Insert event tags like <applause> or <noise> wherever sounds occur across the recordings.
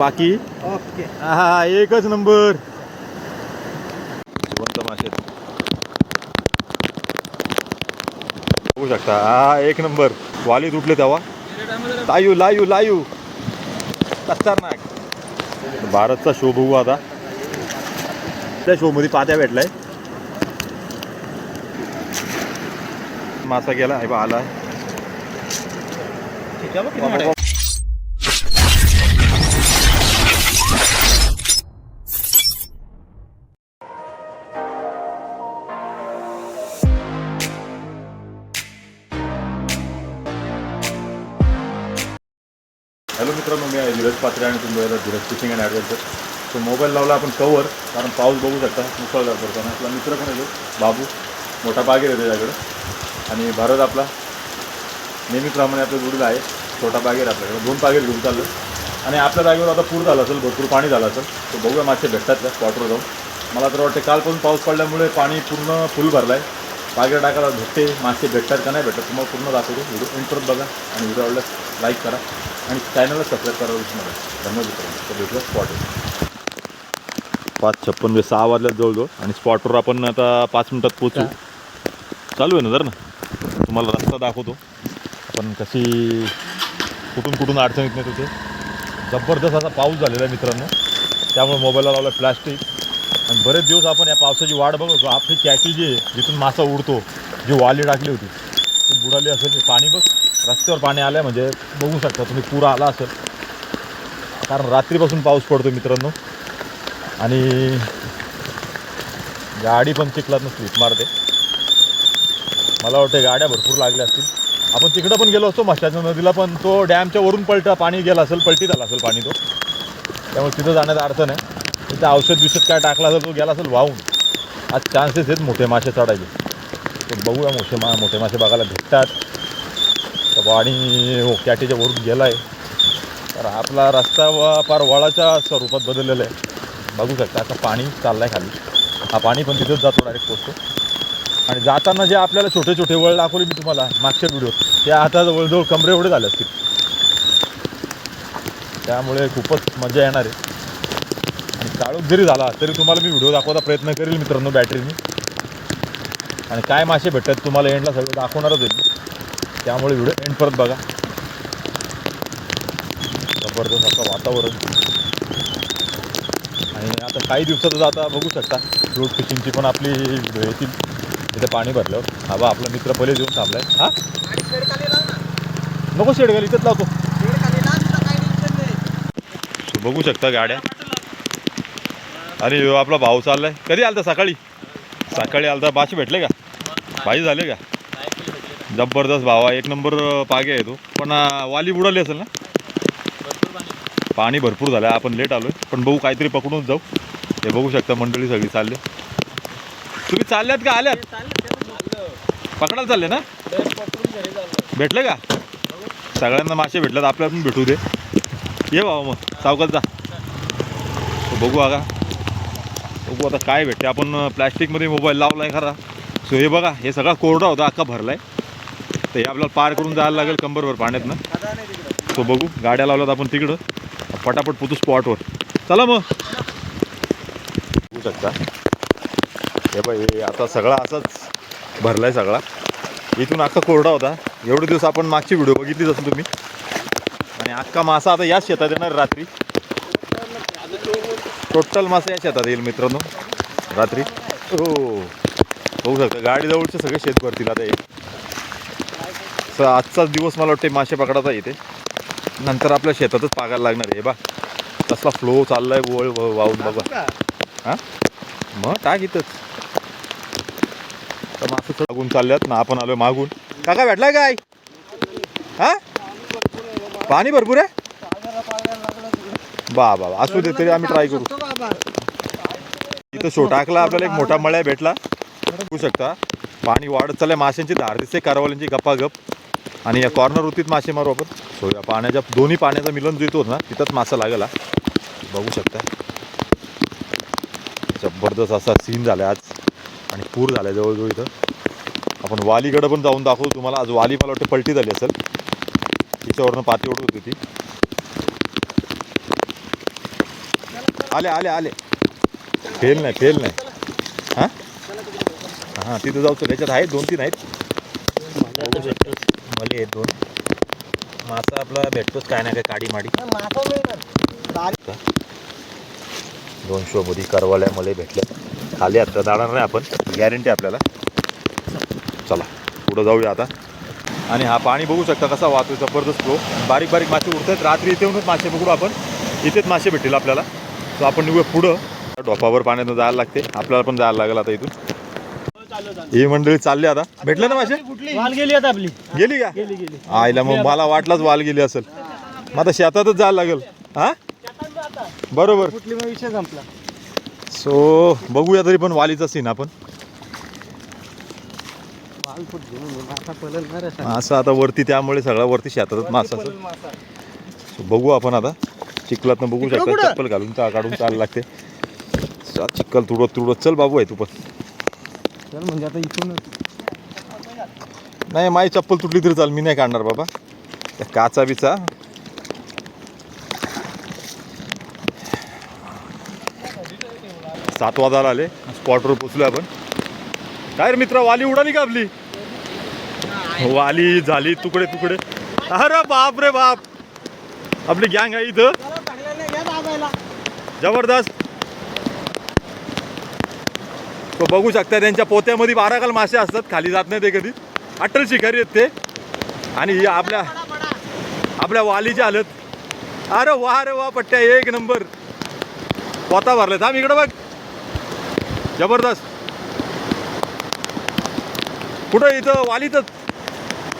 बाकी? ओके. हा एकच नंबर. मासे बघू शकता. हा एक नंबर. वाली तुटले तेव्हा. लायू लायू लायू. खतरनाक. भारतचा शो बघू आता. त्या शो मध्ये पात्या भेटलाय. मासा गेला. हे बा आला. पात्रे आणि तुम्ही बघायला धीरज फिशिंग अँड ॲडव्हेंचर तो मोबाईल लावला आपण कवर कारण पाऊस बघू शकता मुसळधार पडतो. आपला मित्र पण येतो बाबू. मोठा बागेर आहे त्याच्याकडे. आणि भारत आपला नेहमीप्रमाणे आपल्या जोडीला आहे. छोटा बागेर आपल्याकडे. दोन बागेर घेऊन चाललं. आणि आपल्या जागेवर आता पूर झाला असेल भरपूर पाणी झालं असेल. तर बघूया मासे भेटतात त्या स्पॉटवर जाऊन. मला तर वाटते काल पण पाऊस पडल्यामुळे पाणी पूर्ण फुल भरलं आहे बागेर टाकायला भेटते. मासे भेटतात का नाही भेटत तुम्हाला पूर्ण दाखवतो. व्हिडिओ एंड बघा आणि व्हिडिओ आवडल्यास लाईक करा. आणि चॅनलला सबस्क्राईब करा विसरू नका धन्यवाद मित्रांनो. तर भेटूया स्पॉट पाच छप्पन म्हणजे सहा वाजल्यात जवळजवळ. आणि स्पॉटवर आपण आता पाच मिनिटात पोचू चालू आहे ना जर ना? तुम्हाला रस्ता दाखवतो. आपण कशी कुठून कुठून अडचणीत नाही तिथे. जबरदस्त असा पाऊस झालेला आहे मित्रांनो. त्यामुळे मोबाईलला लावला प्लॅस्टिक आणि बरेच दिवस आपण या पावसाची वाट बघतो आपली कॅटी जी आहे जिथून मासा उडतो जी वाली टाकली होती ती बुडाली असेल. ते पाणी बघ. रस्त्यावर पाणी आलं आहे म्हणजे बघू शकता तुम्ही पूर आला असेल. कारण रात्रीपासून पाऊस पडतो मित्रांनो. आणि गाडी पण चिखलात नसली मारते. मला वाटतं गाड्या भरपूर लागल्या असतील. आपण तिकडं पण गेलो असतो मशाच्या नदीला पण. तो डॅमच्या वरून पलटा पाणी गेला असेल पलटीत आला असेल पाणी तो. त्यामुळे तिथं जाण्याचा अर्थ नाही तिथं औषध बिषध काय टाकला असेल तो गेला असेल वाहून. आज चान्सेस आहेत मोठे मासे चढायचे. तर बघूया मोठे मा मोठे मासे बघायला भेटतात. तर पाणी हो वरून गेला आहे तर आपला रस्ता व फार वळाच्या स्वरूपात बदललेला आहे. बघू शकता आता पाणी चाललं आहे खाली. हा पाणी पण तिथंच जातो डायरेक्ट पोचतो. आणि जाताना जे आपल्याला छोटे छोटे वळ दाखवले मी तुम्हाला मागच्या व्हिडिओ ते आता जवळजवळ कमरे एवढे झाले असतील. त्यामुळे खूपच मजा येणार आहे. आणि काळोख जरी झाला तरी तुम्हाला मी व्हिडिओ दाखवायचा प्रयत्न करेल मित्रांनो बॅटरीने आणि काय मासे भेटतात तुम्हाला एंडला सगळं दाखवणारच आहे. त्यामुळे व्हिडिओ एंड परत बघा. जबरदस्त असं वातावरण. आणि आता काही दिवसातच आता बघू शकता रोड फिशिंगची पण आपली व्हिडिओ येतील. तिथे पाणी भरलं हा बा आपला मित्र पहिले देऊन थांबलाय. हा? नको शेड घाल इथंच लावतो. बघू शकता गाड्या. आणि आपला भाऊ चाललाय. कधी आलता सकाळी? सकाळी आलता. बाशी भेटले का? भाजी झाले का? जबरदस्त भावा एक नंबर पागे आहे तो. पण वाली बुडाली असेल ना? पाणी भरपूर झालं. आपण लेट आलोय. पण बघू काहीतरी पकडूनच जाऊ. हे बघू शकता मंडळी सगळी चालले. तुम्ही चालल्यात का आल्यात? पकडायला चालले ना? भेटले का? सगळ्यांना मासे भेटल्यात. आपल्याला पण भेटू दे. ये भावा मग. सावकाश जा. बघू आगा बघू आता काय भेटते. आपण प्लॅस्टिकमध्ये मोबाईल लावला आहे खरा. सो हे बघा. हे सगळा कोरडा होता. अख्खा भरला आहे तर हे आपल्याला पार करून जायला लागेल कंबरवर पाण्यातनं. तो बघू गाड्या लावल्यात आपण तिकडं. पटापट पोतू स्पॉटवर. चला मग. बघू शकता. हे बाई हे आता सगळा असाच भरला आहे सगळा. इथून अख्खा कोरडा होता. एवढे दिवस आपण मागची व्हिडिओ बघितलीच असेल तुम्ही. आणि अख्खा मासा आता याच शेतात येणार रात्री. टोटल मासा या शेतात येईल मित्रांनो. रात्री. हो. बघू शकता गाडीजवळचे सगळे शेत भरतील आता येईल स आजचाच दिवस मला वाटते मासे पकडायचा इथे. नंतर आपल्या शेतातच पागायला लागणार आहे. बा कसला फ्लो चाललाय वळ वाहून बघा. हां? मग टाक इथंच. तर मासे मागून चालल्यात. ना आपण आलोय मागून. काका भेटलाय काय? हा? पाणी भरपूर आहे? बा बा. असू दे तरी आम्ही ट्राय करू. इथं शो टाकला आपल्याला एक मोठा मळ्या भेटला. बघू शकता. पाणी वाढत चाललंय. माशांची धार दिसते कारवाल्यांची गप्पागप. आणि या कॉर्नर होतीत मासे मारू आपण सो या पाण्याच्या दोन्ही पाण्याचा मिलन जो येतो ना तिथंच मासा लागला. बघू शकता. जबरदस्त असा सीन झाला आज. आणि पूर झाला जवळजवळ इथं. आपण वालीकडं पण जाऊन दाखवतो तुम्हाला. आज वाली मला वाटतं पलटी झाली असेल. तिच्यावरनं पाती ओढत होती ती. आले आले आले. फेल नाही फेल नाही. हां? हां तिथं जाऊ चल. याच्यात आहेत दोन तीन आहेत. मले आहेत दोन मासा आपला भेटतोच काय ना काय काडी माडी. दोन शोमध्ये करवाल्या मले भेटल्या. खाली आता जाणार नाही आपण. गॅरंटी आपल्याला. चला पुढं जाऊया आता. आणि हा पाणी बघू शकता कसा वाहतोय जबरदस्त फ्लो बारीक बारीक मासे उडत आहेत रात्री इथे येऊनच मासे बघू आपण. इथेच मासे भेटतील आपल्याला. तर आपण निघूया पुढं. डोपावर पाण्यातून जायला लागते. आपल्याला पण जायला लागेल आता इथून. ही मंडळी चालली आता. भेटलं ना मासे वाल गेली आता आपली. गेली का? गेली गेली. आईला मग मला वाटलाच वाल गेली असेल. मग आता शेतातच जायला लागेल. हा? बरोबर. कुठली मग विषय संपला. सो बघूया तरी पण वालीचा सीन आपण. मासा आता वरती त्यामुळे सगळा वरती शेतातच मासा. बघू आपण आता. चिखलातनं बघू शकता? चप्पल घालून काढून चालायला लागते. चिखल तुडत तुडत. चल बाबू आहे तू पण. चल म्हणजे आता इथून नाही माझी चप्पल तुटली तरी चाल मी नाही काढणार बाबा. त्या काचा बिचा. सात वाजायला आले स्पॉटवर पोचलो आपण. काय रे मित्र वाली उडाली का आपली? वाली झाली तुकडे तुकडे. अरे बाप रे बाप. आपली गँग आहे इथं. जबरदस्त. तो बघू शकता त्यांच्या पोत्यामध्ये बाराकाल मासे असतात खाली जात नाही ते कधी. अटल शिकारी आहेत ते. आणि ही आपल्या आपल्या वालीच्या हालत. अरे वा रे वा पट्ट्या एक नंबर. पोता भरला. थांब इकडं बघ. जबरदस्त. कुठं इथं? वालीतच.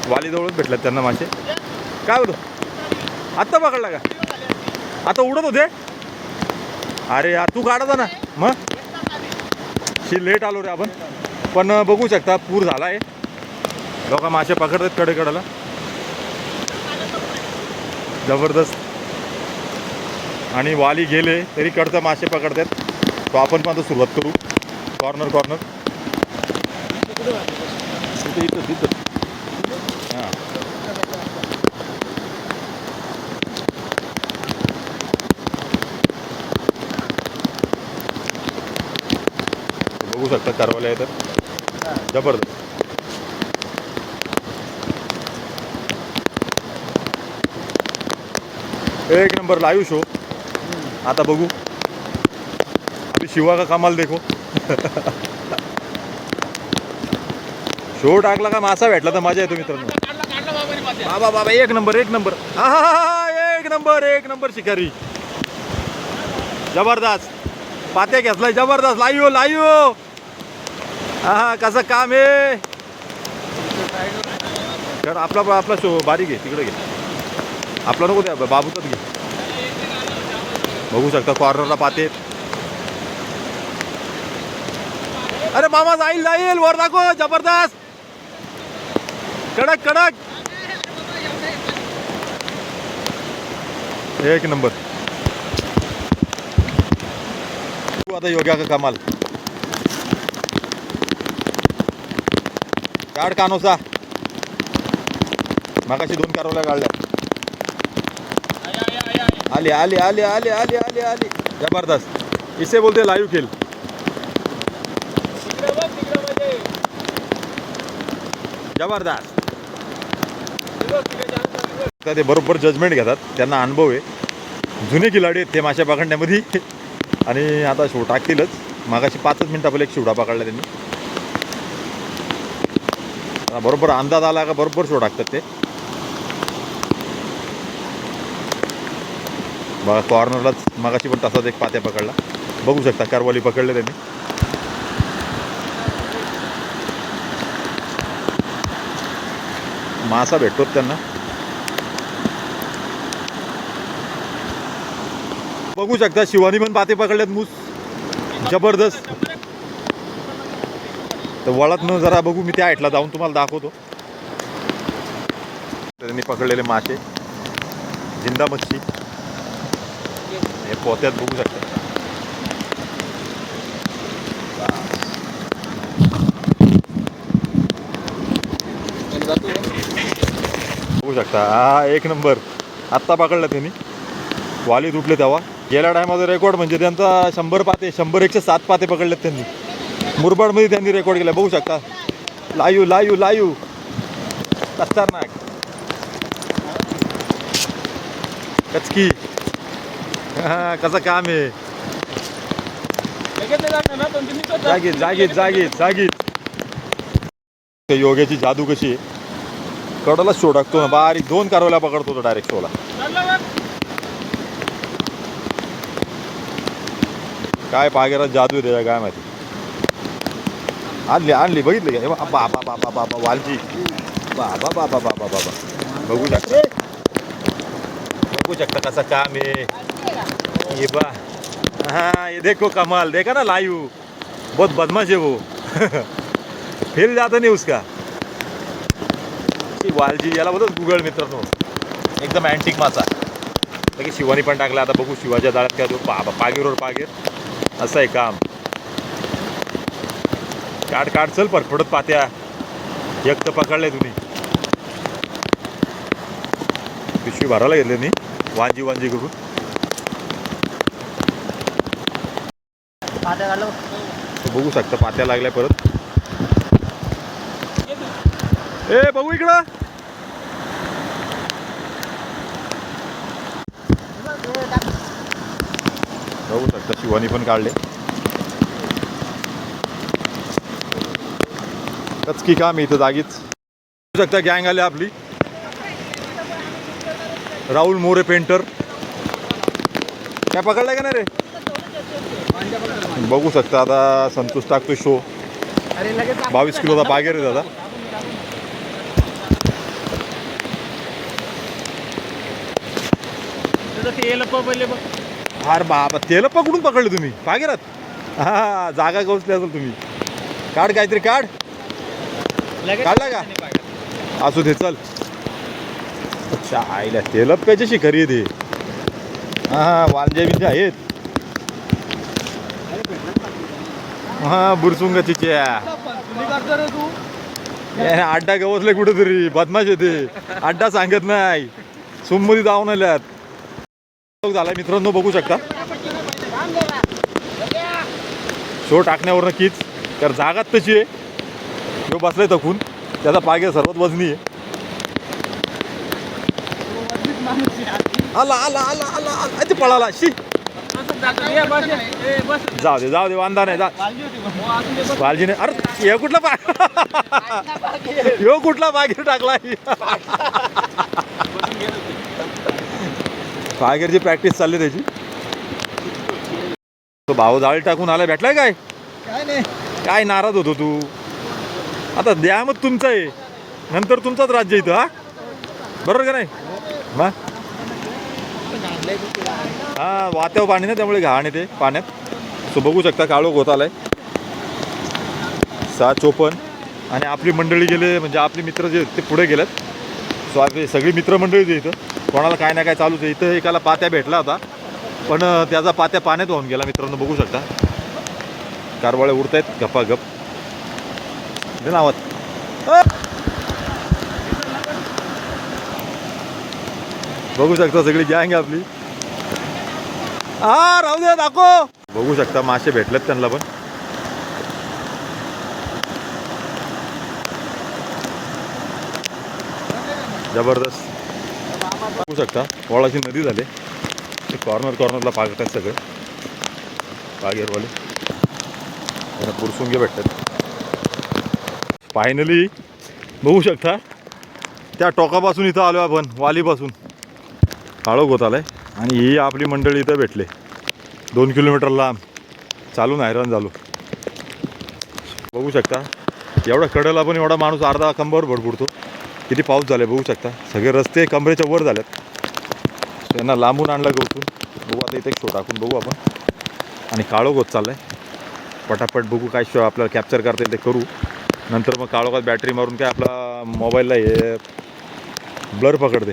वालीजवळच भेटल्यात त्यांना मासे. काय होतं? आत्ता पकडला का? आता उडत होते? अरे यार तू काढा ना. मग? शी लेट आलो रे आपण. पण बघू शकता पूर झाला आहे लोक मासे पकडतात कडेकडेला. जबरदस्त. आणि वाली गेले तरी कडचं मासे पकडतात. तो आपण पण आता सुरुवात करू. कॉर्नर कॉर्नर तिथं इथं तिथं हां बघू शकता कारवाल्या तर जबरदस्त. एक नंबर लाईव्ह शो आता बघू. अभी शिवा का कमाल देखो. <laughs> शो टाकला का मासा भेटला तर मजा येतो मित्रांनो. बाबा बाबा एक नंबर एक नंबर. हा हा, हा, एक नंबर एक नंबर शिकारी. जबरदस्त. पात्या घेतलाय जबरदस्त. लाईव्ह लाईव्ह हा हा कसं काम आहे? तर आपला आपला शो बारीक घे तिकडे घे. आपला नको द्या बाबूचाच घे. बघू शकता कॉर्नरला पाहते अरे मामा जाईल जाईल. वर दाखव जबरदस्त. कडक कडक. एक नंबर. आता योग्या का कमाल? काढ कानोसा. मागाशी दोन कारवल्या काढल्या आले आले आले आले आले आले आले. जबरदस्त. इसे बोलते लाईव्ह खेल जबरदस्त. ते बरोबर जजमेंट घेतात. त्यांना अनुभव आहे. जुने खिलाडी आहेत ते माशा पकडण्यामध्ये आणि आता शिव टाकतीलच. मागाशी पाचच मिनिटं पहिले एक शिवडा पकडला त्यांनी. बरोबर अंदाज आला का बरोबर शो टाकतात ते. बघा कॉर्नरलाच मागाशी पण तसाच एक पात्या पकडला. बघू शकता कारवाली पकडले त्यांनी. मासा भेटतोच त्यांना. बघू शकता शिवानी पण पाते पकडल्यात मूस. जबरदस्त. तर वळात जरा बघू मी त्या हाईटला जाऊन तुम्हाला दाखवतो. त्यांनी पकडलेले मासे. जिंदा मच्छी. हे पोत्यात बघू शकता. बघू शकता. हा एक नंबर. आत्ता पकडला त्यांनी. वाली तुटले तेव्हा. गेल्या टायमाचा रेकॉर्ड म्हणजे त्यांचा शंभर पाते शंभर एकशे सात पाते पकडलेत त्यांनी. मुरबाडमध्ये त्यांनी रेकॉर्ड केला. बघू शकता. लायू लायू लायू. खतरनाक कचकी. हा, कसं काम आहे. जागीत जागीत जागीत जागीत ते योग्याची जादू कशी आहे? कडला शो टाकतो ना बारीक दोन कारवल्या पकडतो तो डायरेक्ट शोला काय पागेरा जादू आहे त्याच्या काय माहिती. आणली आणली बघितली का बाबा बा- बाबा बाबा बाबा वालजी बाबा बाबा बाबा बाबा बघू शकता बघू शकता कसं काम आहे ये बा हाँ ये देखो कमाल देखा ना लाइव बहुत बदमाश है वो फेल जाता नहीं उसका वालजी याला बोलतात गुगल मित्रांनो एकदम अँटिक मासा लगेच शिवानी पण टाकला आता बघू शिवाच्या जाळ्यात काय तो पा पागीरवर पागीर असं आहे काम काढ काढ चल परफडत पात्या. एक तर पकडले तुम्ही. पिशवी भरायला घेतले मी वांजी वांजी करून. बघू शकता पात्या लागल्या परत. ए बघू इकडं. बघू शकता शिवानी पण काढले. कचकी काम इथं जागीच बघू शकता गँग आली आपली. राहुल मोरे पेंटर काय पकडलाय का नाही रे? बघू शकता आता संतोष टाकतो शो बावीस किलोचा बागेर आहे दादा. अरे बाबा तेल पकडून पकडले तुम्ही. बागेरात? हा जागा गवसली असेल तुम्ही. काढ काहीतरी काढ. काढला का? असू दे चल. अच्छा आईला तेल प्याच्याशी खरी आहे ते? हा हा वांजे बिंजे आहेत. हा बुरसुंगाची च्या करतो रे तू. ए, अड्डा गवसले कुठेतरी बदमाश येते अड्डा सांगत नाही. सुममध्ये जाऊन आल्यात. झाला मित्रांनो बघू शकता. शो टाकण्यावर नक्कीच तर जागाच तशी आहे. ह्यो बसलाय तकून त्याचा पागे सर्वात वजनी आहे. आला आला आला आला आला. ते पळाला. शी. जाऊ दे जाऊ दे वांदा नाही जा. काळजी नाही अरे हे कुठला पा <laughs> ह्यो कुठला बागेर टाकला बागेरची प्रॅक्टिस चालली त्याची. तो भाऊ जाळ टाकून आला भेटलाय काय? काय नाही. काय नाराज होतो तू? आता द्या मग तुमचं आहे. नंतर तुमचंच राज्य इथं हा? बरोबर का नाही? मग हा वात्यावर पाणी ना त्यामुळे घाण येते पाण्यात. सो बघू शकता काळोख होत आलाय सहा चोपन्न. आणि आपली मंडळी गेले म्हणजे आपले मित्र जे ते पुढे गेलेत. सो आपली सगळी मित्रमंडळी जे इथं कोणाला काय ना काय चालूच आहे. इथं एकाला पात्या भेटला होता पण त्याचा पात्या पाण्यात वाहून गेला मित्रांनो बघू शकता. कारवाळे उडत आहेत गप्पा गप दे नावात बघू शकता सगळी गँग आपली हा राहू दे दाखव बघू शकता मासे भेटलेत त्यांना पण जबरदस्त बघू शकता वळाची नदी झाले ते कॉर्नर कॉर्नरला पागतात सगळे बागेरवाले त्यांना पुरसुंगे भेटतात फायनली बघू शकता. त्या टोकापासून इथं आलो आपण वालीपासून. काळोख होत आलाय. आणि ही आपली मंडळी इथं भेटले. दोन किलोमीटर लांब. चालून हैराण झालो. बघू शकता. एवढा कडेला पण एवढा माणूस अर्धा कंबर भडपुडतो किती पाऊस झाला बघू शकता. सगळे रस्ते कमरेच्या वर झाल्यात. त्यांना लांबून आणलं गवतून. बघू आता इथे एक शो टाकून बघू आपण. आणि काळोख होत आहे पटापट बघू काय शो आपल्याला कॅप्चर करता येईल ते करू. नंतर मग काळोखात बॅटरी मारून काय आपला मोबाईलला हे ब्लर पकडते.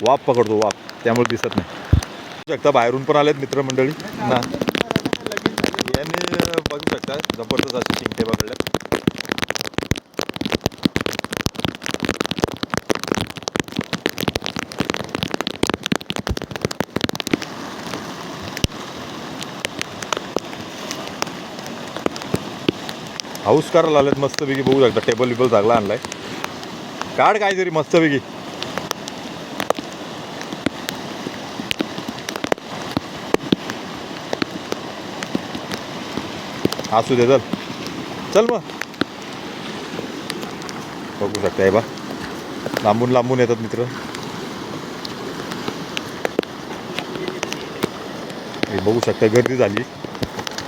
वाप पकडतो वाप त्यामुळे दिसत नाही. बघू शकता बाहेरून पण आलेत मित्रमंडळी. ना. यांनी बघू शकता जबरदस्त असे चिंटे पकडले हाऊस करायला आलेत मस्तपैकी. बघू शकता टेबल बिबल चांगला आणलाय. काढ काहीतरी मस्तपैकी. असू दे चल. चल मग. बघू शकताय बा लांबून लांबून येतात मित्र. हे बघू शकता गर्दी झाली.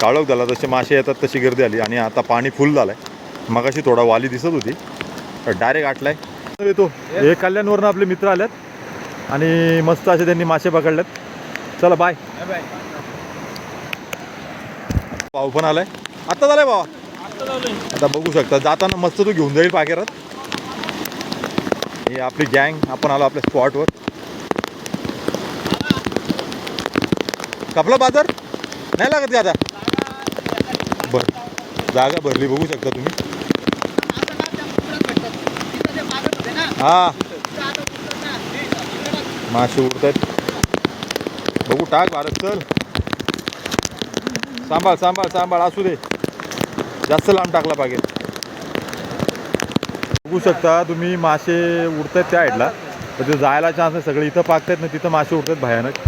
काळोख झाला जसे मासे येतात तशी गर्दी आली आणि आता पाणी फुल झालंय. मगाशी थोडा वाली दिसत होती डायरेक्ट आटलाय. येतो. हे कल्याणवरनं आपले मित्र आल्यात आणि मस्त असे त्यांनी मासे पकडलेत. चला बाय पाऊ पण आलाय. आत्ता झालाय भावा? आता बघू शकता. जाताना मस्त तो घेऊन जाईल पाकेरात. हे आपली गँग आपण आलो आपल्या स्पॉटवर कपला बाजार? नाही लागत का आता? बर. जागा भरली बघू शकता तुम्ही. हा. मासे उडत आहेत बघू टाक भारत चल. सांभाळ सांभाळ सांभाळ असू दे. जास्त लांब टाकला पाहिजे. बघू शकता तुम्ही मासे उडतात त्या साईडला तर ते जायला चान्स नाही सगळे इथं पाकतात ना तिथं मासे उडतात भयानक.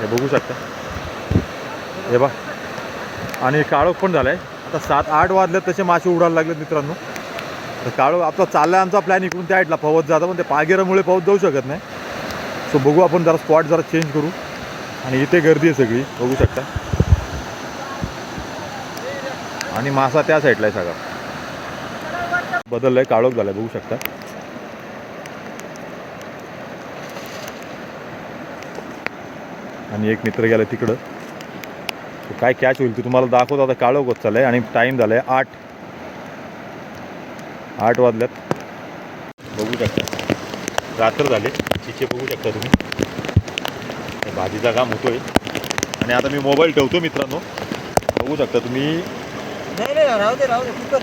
हे बघू शकता. हे बा आणि काळोख पण झालाय. आता सात आठ वाजले तसे मासे उडायला लागलेत मित्रांनो. तर काळोख आपला चालला आमचा प्लॅन इकडून त्या साईडला पवत जाता पण ते पागेरामुळे पवत जाऊ शकत नाही. सो बघू आपण जरा स्पॉट जरा चेंज करू. आणि इथे गर्दी आहे सगळी. बघू शकता. आणि मासा त्या साईडला आहे सगळा. बदललाय काळोख झालाय बघू शकता. आणि एक मित्र गेला तिकडं. काय कॅच होईल ते तुम्हाला दाखवतो. आता काळोख होत चाललंय आणि टाईम झालाय आठ. आठ वाजल्यात बघू शकता. रात्र झाले. चिचे बघू शकता तुम्ही. भाजीचा काम होतोय. आणि आता मी मोबाईल ठेवतो मित्रांनो. बघू शकता तुम्ही. नाही नाही राहू दे राहू दे. कुकर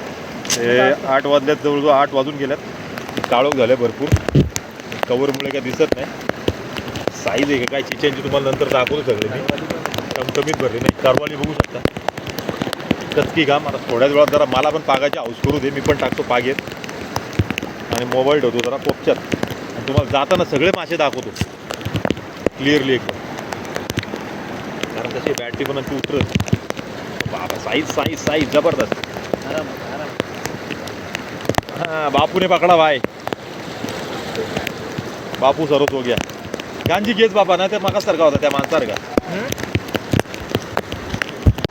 हे आठ वाजल्यात जवळजवळ आठ वाजून गेल्यात काळोख झाले भरपूर. कवरमुळे काय दिसत नाही. साईज आहे का काय? चिच्यांची तुम्हाला नंतर दाखवतो सगळे मी. टमटमीत भरले नाही. कारवाली बघू शकता. कचकी घा आता थोड्याच वेळात जरा मला पण पागाची हाऊस करू दे. मी पण टाकतो पागेत आणि मोबाईल ठेवतो जरा पोपच्यात. आणि तुम्हाला जाताना सगळे मासे दाखवतो. क्लिअरली एकदम कारण तशी बॅटरी पण आमची उतरत. बाबा साईज साईज साईज जबरदस्त. हां बापूने पकड़ा भाई. बापू सरत हो गया गांजी घेच बाबा ना ते मागासारखा होता त्या माणसासारखा.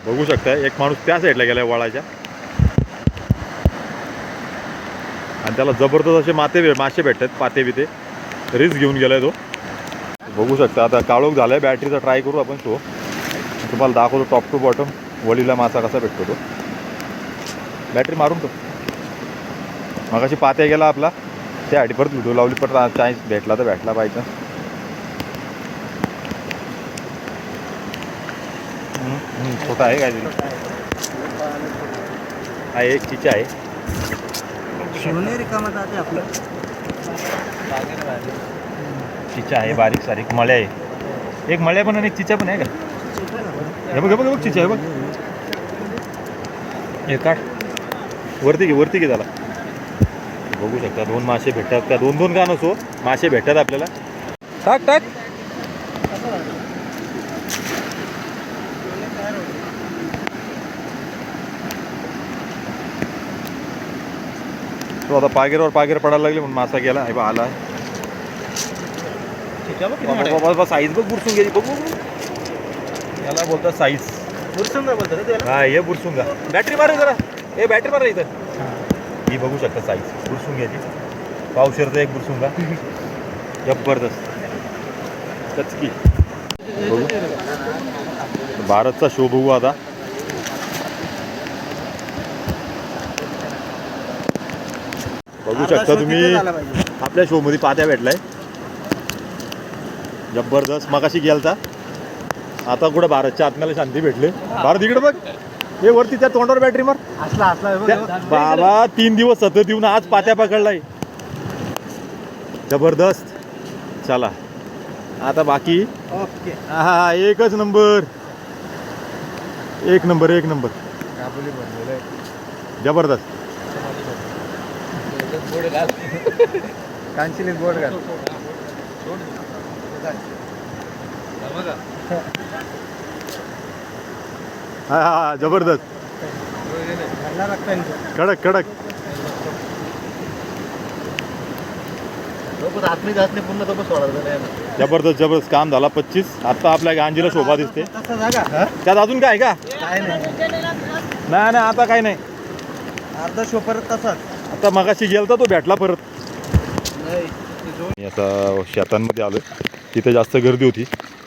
बघू शकता एक माणूस त्या साईडला गेलाय वळाच्या आणि त्याला जबरदस्त असे माते मासे भेटतात पाते बिते. रिस्क घेऊन गेलाय तो. बघू शकता आता काळोख झालाय बॅटरीचा ट्राय करू आपण तो. तुम्हाला दाखवतो टॉप टू बॉटम वडीला मासा कसा भेटतो तो. बॅटरी मारून तो. मगाशी पात्या गेला आपला. त्यासाठी परत व्हिडिओ लावली पण चान्स भेटला तर भेटला पाहिजे. छोटा आहे काहीतरी हा एक चिचा आहे. रिकामा जाते आपलं. चिचा आहे बारीक सारीक. मळ्या आहे. एक मळ्या पण आणि एक चिचा पण आहे का? हे बघ हे बघ हे बघ चिचा आहे बघ. हे काढ. वरती घे वरती घे त्याला. बघू शकता दोन मासे भेटतात का? दोन दोन का नसो मासे भेटतात आपल्याला. टाक टाक. तो आता पागेरवर पागेर पडायला लागले म्हणून मासा गेला. हे बा आला. साईज बघ बुरसून गेली. बघ. याला बोलतात साईज बुरसुंग बोलतो रे त्याला. हा ये बुरसुंगा बॅटरी मारे जरा. हे बॅटरी मारा इथं. ही. बघू शकता साईज बुरसुंग्याची पावशेरचा एक बुरसुंगा <laughs> जबरदस्त. बघू. भारतचा शो बघू आता. बघू शकता तुम्ही. आपल्या शोमध्ये पात्या भेटलाय. जबरदस्त. मगाशी गेलता. आता कुठं भारतच्या आत्म्याला शांती भेटले. भारत इकडे बघ. हे वरती त्या तोंडावर बॅटरी मार. असला असला. बाबा तीन दिवस सतत येऊन आज पात्या पकडलाय. जबरदस्त. चला. आता बाकी. ओके. हा एकच नंबर. एक नंबर एक नंबर. काबुली आहे जबरदस्त कांचिलीत बोर्ड घाल. हा हा हा जबरदस्त. कडक कडक. जबरदस्त जबरदस्त. काम झाला पच्चीस. आता आपल्या गांजीला शोभा दिसते. त्यात अजून काय का? काय नाही नाही आता काय नाही. अर्धा शो परत तसाच. आता मगाशी गेलता तो भेटला परत. नाही मी आता शेतांमध्ये आलो तिथे जास्त गर्दी होती.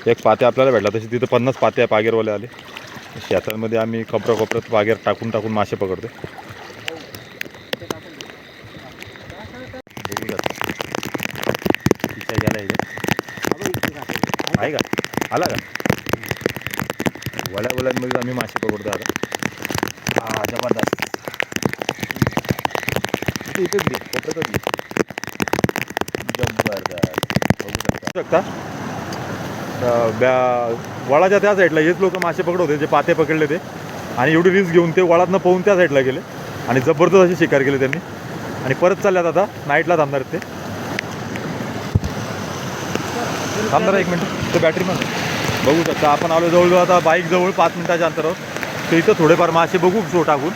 एक पाते आपल्याला भेटला. तसे तिथं पन्नास पाते पागेरवाले आले. शेतांमध्ये आम्ही कपरा कोपऱ्यात पागेर टाकून टाकून मासे पकडतो आहे का? आला का? वड्या वड्यांमध्ये आम्ही मासे पकडतो आता. हा जबरदस्त. इथे इथेच घे कोपऱ्यातच घे जबरदस्त बघू शकता शकता ब्या वळाच्या त्या साईडला हेच लोक मासे पकडत होते जे पाते पकडले ते. आणि एवढी रिस्क घेऊन ते वळातनं पाहून त्या साईडला गेले. आणि जबरदस्त अशी शिकार केली त्यांनी. आणि परत चालल्यात आता नाईटला थांबणार ते. थांबणार एक मिनिट ते बॅटरी पण बघू शकता आपण आलो जवळजवळ आता बाईक जवळ पाच मिनिटाच्या अंतरावर. तर इथं थोडेफार मासे बघू जो टाकून.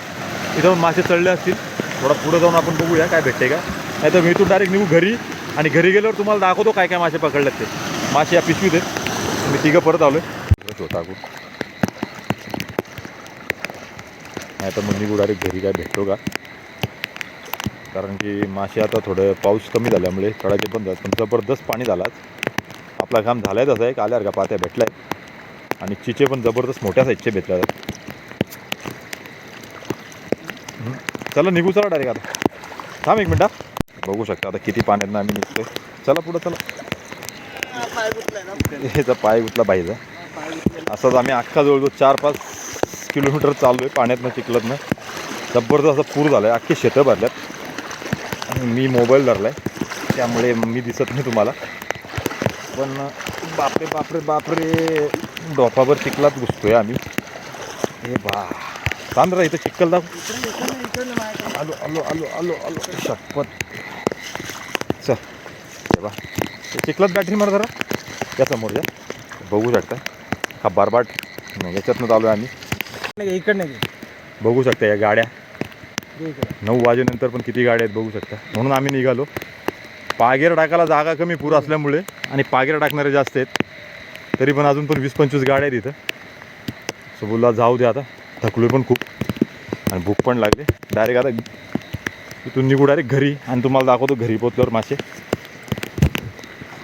इथं मासे चढले असतील. थोडा पुढं जाऊन आपण बघूया काय भेटते का? नाही तर मी इथून डायरेक्ट निघू घरी आणि घरी गेल्यावर तुम्हाला दाखवतो काय काय मासे पकडलेत ते. मासे या पिशवीत आहेत. मी तिघं परत आलो आहे टाकू नाही तर मग निघू डायरेक्ट घरी काय भेटतो का? कारण की मासे आता थोडं पाऊस कमी झाल्यामुळे कडाके बंद आहेत पण जबरदस्त पाणी झालाच आपला काम आहे तसं एक. आल्यावर का पात्या आहे आणि चिचे पण जबरदस्त मोठ्या साईजचे भेटल्या आहेत चला निघू चला डायरेक्ट आता. थांब एक मिनटा बघू शकता आता किती पाण्यात आम्ही निघतोय. चला पुढं चला. ह्याचा पाय गुतला पाहिजे. असंच आम्ही अख्खा जवळजवळ चार पाच किलोमीटर चाललो आहे पाण्यातनं चिखलतनं. जबरदस्त असा पूर झाला आहे अख्खी शेतं भरल्यात. आणि मी मोबाईल धरला आहे त्यामुळे मी दिसत नाही तुम्हाला. पण बापरे बापरे बापरे. डोपावर चिखलात घुसतोय आम्ही. हे बा तांदरा इथं चिखल दाखव. आलो आलो आलो आलो आलो. शपथ. चल. बा चिखलात बॅटरी मार जरा. त्या समोरच्या बघू शकता. हा बारबाट. नाही, याच्यातनं चालू आहे आम्ही. नाही इकडे नाही बघू शकता या गाड्या. नऊ वाजेनंतर पण किती गाड्या आहेत बघू शकता. म्हणून आम्ही निघालो. पागेर टाकायला जागा कमी पूर असल्यामुळे आणि पागेर टाकणारे जास्त आहेत. तरी पण अजून पण वीस पंचवीस गाड्या आहेत इथं. सो बोलला जाऊ दे आता. थकलो पण खूप. आणि भूक पण लागली. डायरेक्ट आता इथून निघू डायरेक्ट घरी. आणि तुम्हाला दाखवतो घरी पोचल्यावर मासे.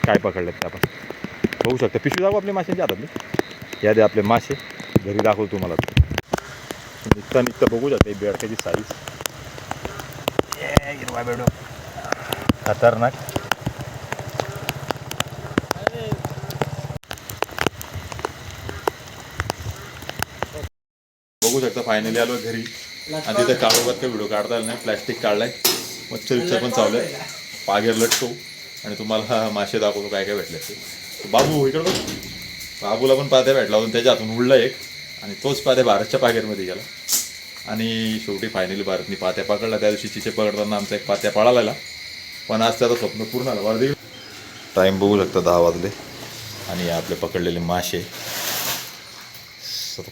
काय पकडलेत आपण. बघू शकता. पिशवी दाखवू आपल्या माशांच्या हातातली या दे आपले मासे. घरी दाखवतो तुम्हाला. निघता निघता बघू शकता. ही बेडकाची साईज हिरवा बेडो खतरनाक. बघू शकता फायनली आलो घरी. आणि तिथे काळोबात काही व्हिडिओ काढता आला नाही. प्लॅस्टिक काढलाय. मच्छर विच्छर पण चावलंय पागेर लटतो आणि तुम्हाला <laughs> मासे दाखवतो काय काय भेटले ते. बाबू इकडं बघ. बाबूला पण पात्या भेटला होता त्याच्या हातून उडला एक. आणि तोच पात्या भारतच्या पागेरमध्ये गेला. आणि शेवटी फायनली भारतनी पात्या पकडला त्या दिवशी चिचे पकडताना आमचा एक पात्या पळालेला. पण आज त्याचं स्वप्न पूर्ण झालं. वर्दी टाईम बघू शकता दहा वाजले. आणि आपले पकडलेले मासे.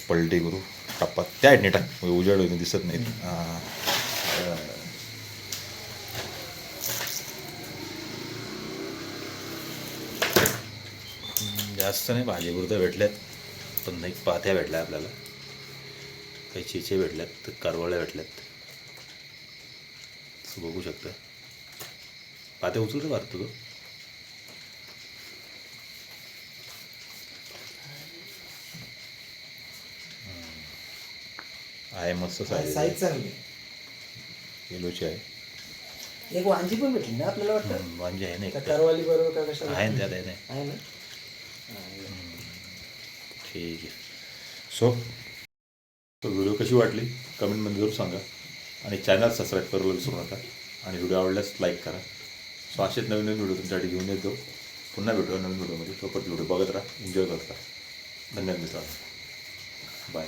पलटी करू. टप्पा. त्या आहेत टाक उजेड होईल दिसत नाहीत. जास्त नाही भाजीपुरतं भेटल्यात पण नाही पात्या भेटल्या आपल्याला. काही चिचे भेटल्यात तर कारवळ्या भेटल्यात बघू शकता पात्या उचलतं भारत तो आहे मस्त साईज साईज चांगली किलोची आहे. एक वांजी पण भेटली ना आपल्याला वाटतं? वांगी आहे ना करवाली बरोबर का कशा आहे त्यात आहे ना. ठीक आहे. सो व्हिडिओ कशी वाटली? कमेंटमध्ये जरूर सांगा. आणि चॅनल सबस्क्राईब करायला विसरू नका. आणि व्हिडिओ आवडल्यास लाईक करा. सो असेच नवीन नवीन व्हिडिओ तुमच्यासाठी घेऊन येतो. पुन्हा भेटूया नवीन व्हिडिओमध्ये तोपर्यंत व्हिडिओ बघत राहा. एन्जॉय करत राहा. धन्यवाद मित्रांनो. बाय